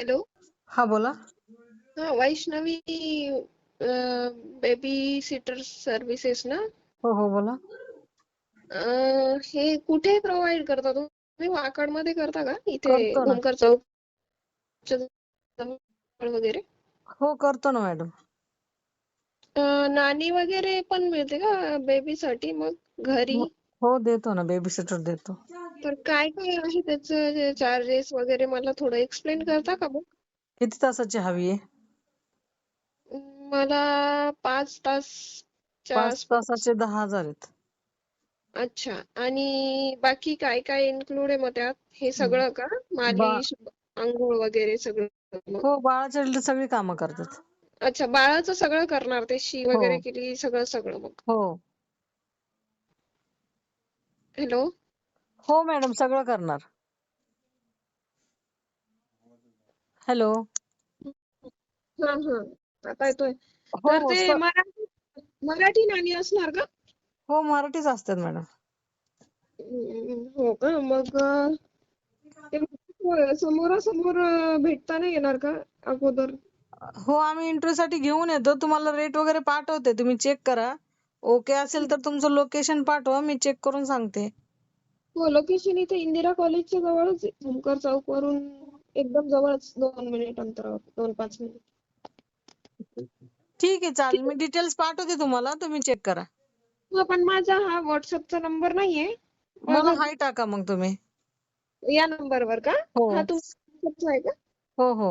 Hello. हा बोला. हा वैष्णवी बेबी सिटर सर्व्हिसेस ना? हो हो बोला. अं, हे कुठे प्रोव्हाइड करता तुम्ही? वाकडमध्ये करता का? इथे करतो ना. ओमकार चौक जवळ वगैरे? हो करतो ना मॅडम. अं, नाणी वगैरे पण मिळते का बेबीसाठी मग घरी? हो देतो ना बेबी सिटर देतो. तर काय काय आहे त्याचं? चार्जेस वगैरे मला थोडं एक्सप्लेन करता का मग? किती तासाची हवी आहे? मला पाच तासच्या पाच तासाचे दहा हजार आहेत. अच्छा. आणि बाकी काय काय इन्क्लूड आहे मग त्यात? हे सगळं का? मालिश आंघोळ वगैरे सगळं? मग हो बाळाच्या सगळी कामं करतात. अच्छा बाळाचं सगळं करणार ते शी वगैरे हो. केली सगळं सगळं मग? हो. हॅलो? हो मॅडम सगळं करणार. हॅलो. हा हा. आता येतोय. हो तर ते स- मराठी मराठी नाणी असणार का? हो मराठीच असतात मॅडम. हम्म, हो का? मग अं, ते समोरासमोर अं, भेटता नाही येणार का अगोदर? हो आम्ही इंटरव्ह्यू साठी घेऊन येतो. तुम्हाला रेट वगैरे पाठवते. तुम्ही चेक करा. ओके असेल तर तुमचं लोकेशन पाठवा. मी चेक करून सांगते. हो लोकेशन इथे इंदिरा कॉलेजच्या जवळच आहे. ओमकार चौक वरून एकदम जवळच दोन मिनिट अंतरावर दोन पाच मिनिट. ठीक आहे चालेल. मी डिटेल्स पाठवते तुम्हाला. तुम्ही चेक करा. हो पण माझा हा व्हॉट्सअपचा नंबर नाहीये. मला हाय टाका मग तुम्ही. या नंबरवर का? हो. हा तुमचा आहे का? हो हो.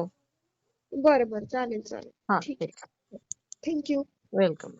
बरं बरं. चालेल चालेल. हा ठीक ठीक थँक्यू वेलकम